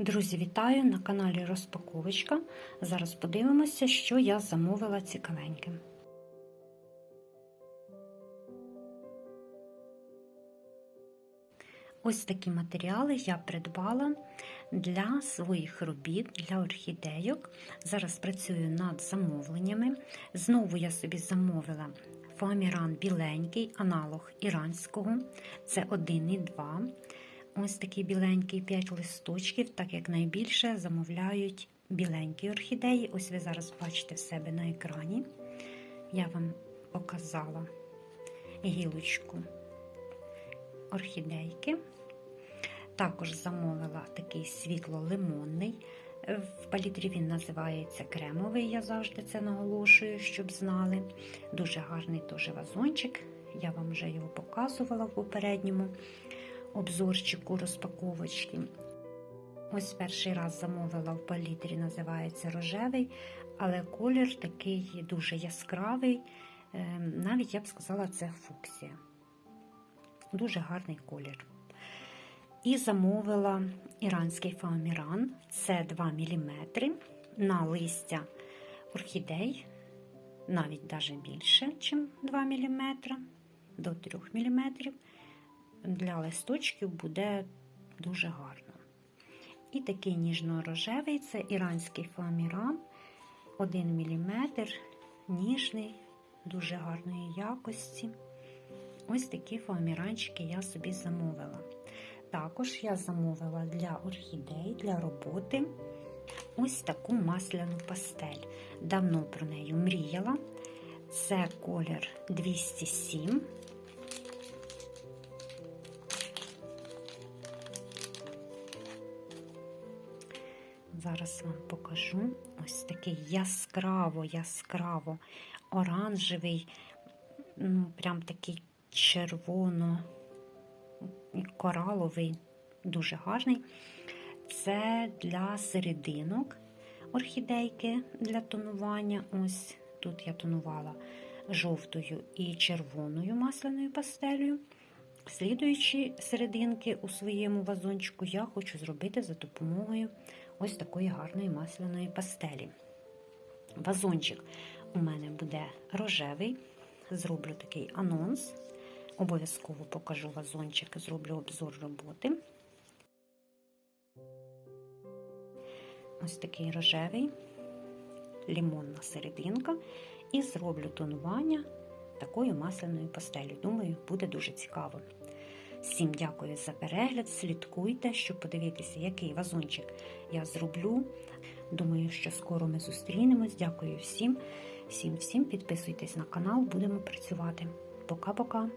Друзі, вітаю на каналі Розпаковочка. Зараз подивимося, що я замовила цікавеньке. Ось такі матеріали я придбала для своїх робіт, для орхідейок. Зараз працюю над замовленнями. Знову я собі замовила фоаміран біленький, аналог іранського. Це 1 і 2. Ось такий біленький 5 листочків, так як найбільше замовляють біленькі орхідеї. Ось ви зараз бачите в себе на екрані. Я вам показала гілочку орхідейки. Також замовила такий світло-лимонний. В палітрі він називається кремовий, я завжди це наголошую, щоб знали. Дуже гарний теж вазончик. Я вам вже його показувала в попередньому обзорчику розпаковочки. Ось перший раз замовила в палітрі, називається рожевий, але колір такий дуже яскравий. Навіть я б сказала, це фуксія. Дуже гарний колір. І замовила іранський фоаміран, це 2 мм на листя орхідей, навіть навіть більше, ніж 2 мм, до 3 мм. Для листочків буде дуже гарно. І такий ніжно-рожевий це іранський фоаміран, 1 мм, ніжний, дуже гарної якості. Ось такі фоаміранчики я собі замовила. Також я замовила для орхідей, для роботи ось таку масляну пастель. Давно про неї мріяла. Це колір 207. Зараз вам покажу ось такий яскраво, яскраво оранжевий, ну, прям такий червоно кораловий, дуже гарний. Це для серединок орхідейки для тонування. Ось тут я тонувала жовтою і червоною масляною пастелью. Слідуючі серединки у своєму вазончику я хочу зробити за допомогою ось такої гарної масляної пастелі. Вазончик у мене буде рожевий, зроблю такий анонс. Обов'язково покажу вазончик, зроблю обзор роботи. Ось такий рожевий, лімонна серединка. І зроблю тонування такою масляною пастелю. Думаю, буде дуже цікаво. Всім дякую за перегляд. Слідкуйте, щоб подивитися, який вазончик я зроблю. Думаю, що скоро ми зустрінемось. Дякую всім. Всім, всім підписуйтесь на канал, будемо працювати. Пока-пока!